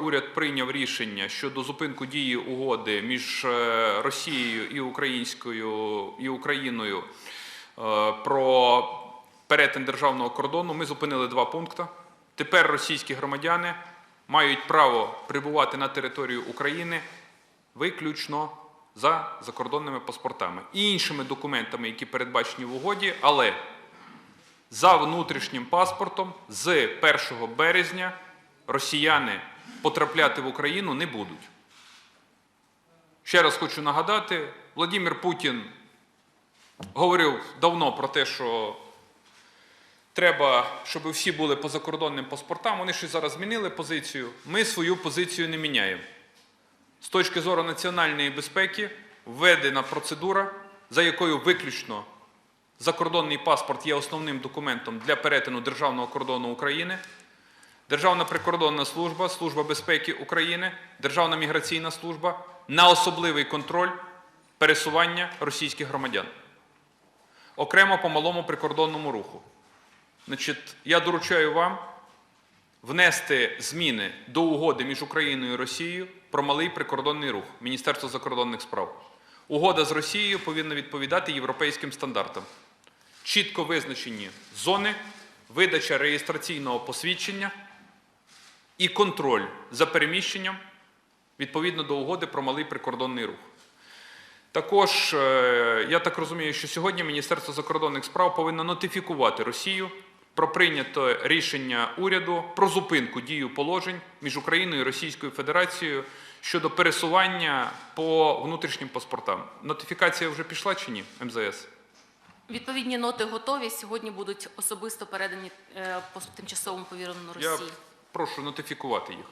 Уряд прийняв рішення щодо зупинку дії угоди між е, Росією і Українською і Україною е, про перетин державного кордону. Ми зупинили два пункти. Тепер російські громадяни мають право прибувати на територію України виключно за закордонними паспортами і іншими документами, які передбачені в угоді, але за внутрішнім паспортом з 1 березня росіяни потрапляти в Україну не будуть. Ще раз хочу нагадати, Владимир Путін говорив давно про те, що треба, щоб всі були по закордонним паспортам. Вони ще зараз змінили позицію. Ми свою позицію не міняємо. З точки зору національної безпеки введена процедура, за якою виключно закордонний паспорт є основним документом для перетину державного кордону України. Державна прикордонна служба, Служба безпеки України, Державна міграційна служба на особливий контроль пересування російських громадян. Окремо по малому прикордонному руху. Значить, я доручаю вам внести зміни до угоди між Україною і Росією про малий прикордонний рух Міністерства закордонних справ. Угода з Росією повинна відповідати європейським стандартам. Чітко визначені зони, видача реєстраційного посвідчення і контроль за переміщенням відповідно до угоди про малий прикордонний рух. Також е, я так розумію, що сьогодні Міністерство закордонних справ повинно нотифікувати Росію про прийняте рішення уряду про зупинку дію положень між Україною і Російською Федерацією щодо пересування по внутрішнім паспортам. Нотифікація вже пішла чи ні? МЗС? Відповідні ноти готові. Сьогодні будуть особисто передані е, по тимчасовому повіреному Я Росії. прошу нотифікувати їх.